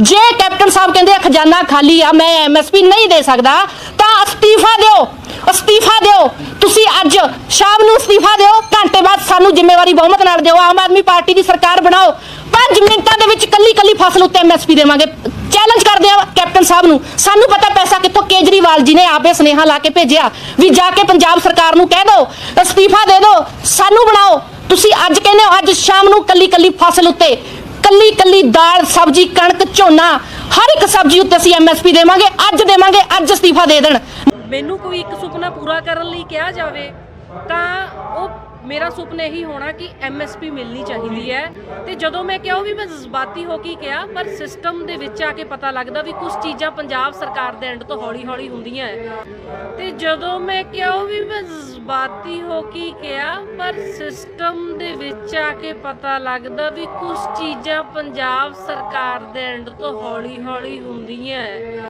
ਜੇ ਕੈਪਟਨ ਸਾਹਿਬ ਕਹਿੰਦੇ ਆ, ਖਜ਼ਾਨਾ ਖਾਲੀ ਆ, ਮੈਂ ਐਮਐਸਪੀ ਨਹੀਂ ਦੇ ਸਕਦਾ, ਤਾਂ ਅਸਤੀਫਾ ਦਿਓ। ਅਸਤੀਫਾ ਦਿਓ। ਤੁਸੀਂ ਅੱਜ ਸ਼ਾਮ ਨੂੰ ਅਸਤੀਫਾ ਦਿਓ। ਘੰਟੇ ਬਾਅਦ ਸਾਨੂੰ ਜ਼ਿੰਮੇਵਾਰੀ ਬਹੁਮਤ ਨਾਲ ਦਿਓ। ਆਮ ਆਦਮੀ ਪਾਰਟੀ ਦੀ ਸਰਕਾਰ ਬਣਾਓ। 5 ਮਿੰਟਾਂ ਦੇ ਵਿੱਚ ਕੱਲੀ ਕੱਲੀ ਫਸਲ ਉੱਤੇ ਐਮਐਸਪੀ ਦੇਵਾਂਗੇ। ਚੈਲੰਜ ਕਰਦੇ ਆ ਕੈਪਟਨ ਸਾਹਿਬ ਨੂੰ। ਸਾਨੂੰ ਪਤਾ ਪੈਸਾ ਕਿੱਥੋਂ ਕੇਜਰੀਵਾਲ ਜੀ ਨੇ ਆਪੇ ਸਨੇਹਾ ਲਾ ਕੇ ਭੇਜਿਆ ਵੀ ਜਾ ਕੇ ਪੰਜਾਬ ਸਰਕਾਰ ਨੂੰ ਕਹਿ ਦਿਓ। ਅਸਤੀਫਾ ਦੇ ਦਿਓ। ਸਾਨੂੰ ਬਣਾਓ। ਤੁਸੀਂ ਅੱਜ ਕਹਿੰਦੇ ਹੋ, ਅੱਜ ਸ਼ਾਮ ਨੂੰ ਕੱਲੀ ਕੱਲੀ ਫਸਲ ਉੱਤੇ ਕੱਲੀ ਕੱਲੀ ਦਾਲ, ਸਬਜ਼ੀ, ਕਣਕ, ਝੋਨਾ, ਹਰ ਇੱਕ ਸਬਜ਼ੀ ਉੱਤੇ ਅਸੀਂ ਐਮਐਸਪੀ ਦੇਵਾਂਗੇ, ਅੱਜ ਦੇਵਾਂਗੇ, ਅੱਜ ਅਸਤੀਫਾ ਦੇ ਦੇਣ। ਮੈਨੂੰ ਕੋਈ ਇੱਕ ਸੁਪਨਾ ਪੂਰਾ ਕਰਨ ਲਈ ਕਿਹਾ ਜਾਵੇ ਤਾਂ ਉਹ ਮੇਰਾ ਸੁਪਨਾ ਇਹੀ ਹੋਣਾ ਕਿ ਐਮਐਸਪੀ ਮਿਲਣੀ ਚਾਹੀਦੀ ਹੈ। ਤੇ ਜਦੋਂ ਮੈਂ ਕਿਹਾ ਉਹ ਵੀ ਮੈਂ ਜਜ਼ਬਾਤੀ ਹੋ ਕੇ ਕਿਹਾ, ਪਰ ਸਿਸਟਮ ਦੇ ਵਿੱਚ ਆ ਕੇ ਪਤਾ ਲੱਗਦਾ ਵੀ ਕੁਝ ਚੀਜ਼ਾਂ ਪੰਜਾਬ ਸਰਕਾਰ ਦੇ ਐਂਡ ਤੋਂ ਹੌਲੀ-ਹੌਲੀ ਹੁੰਦੀਆਂ ਹੈ ਤੇ ਜਦੋਂ ਮੈਂ ਕਿਹਾ ਉਹ ਵੀ ਮੈਂ ਜਜ਼ਬਾਤੀ ਹੋ ਕੇ ਕਿਹਾ, ਪਰ ਸਿਸਟਮ ਦੇ ਵਿੱਚ ਆ ਕੇ ਪਤਾ ਲੱਗਦਾ ਵੀ ਕੁਝ ਚੀਜ਼ਾਂ ਪੰਜਾਬ ਸਰਕਾਰ ਦੇ ਐਂਡ ਤੋਂ ਹੌਲੀ-ਹੌਲੀ ਹੁੰਦੀਆਂ ਹੈ